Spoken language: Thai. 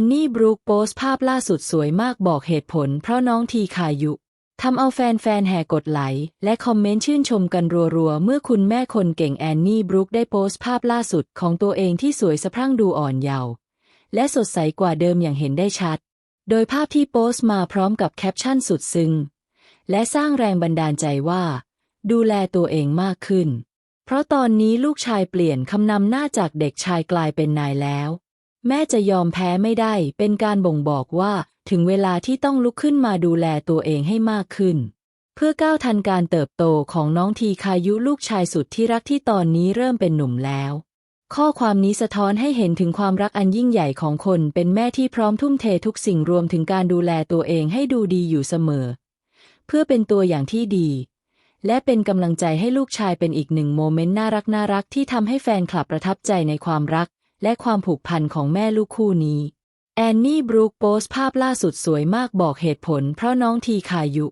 อนนี่บรูคโพสภาพล่าสุดสวยมากบอกเหตุผล เพราะน้องทีคายุทำเอาแฟนๆแห่กดไลค์และคอมเมนต์ชื่นชมกันรัวๆ เมื่อคุณแม่คนเก่งแอนนี่บรูคได้โพสต์ภาพล่าสุดของตัวเองที่สวยสะพรั่งดูอ่อนเยาว์และสดใสกว่าเดิมอย่างเห็นได้ชัด โดยภาพที่โพสต์มาพร้อมกับแคปชั่นสุดซึ้งและสร้างแรงบันดาลใจว่า ดูแลตัวเองมากขึ้น เพราะตอนนี้ลูกชายเปลี่ยนคำนำหน้าจากเด็กชายกลายเป็นนายแล้ว แม่จะยอมแพ้ไม่ได้ เป็นการบ่งบอกว่าถึงเวลาที่ต้องลุกขึ้นมาดูแลตัวเองให้มากขึ้น เพื่อก้าวทันการเติบโตของน้องทีคายุลูกชายสุดที่รักที่ตอนนี้เริ่มเป็นหนุ่มแล้ว ข้อความนี้สะท้อนให้เห็นถึงความรักอันยิ่งใหญ่ของคนเป็นแม่ที่พร้อมทุ่มเททุกสิ่งรวมถึงการดูแลตัวเองให้ดูดีอยู่เสมอ เพื่อเป็นตัวอย่างที่ดี และเป็นกำลังใจให้ลูกชายเป็นอีกหนึ่งโมเมนต์น่ารักน่ารักที่ทำให้แฟนคลับประทับใจในความรัก และความผูกพันของแม่ลูกคู่นี้ แอนนี่บรูคโพสภาพล่าสุดสวยมากบอกเหตุผลเพราะน้องทีคายุ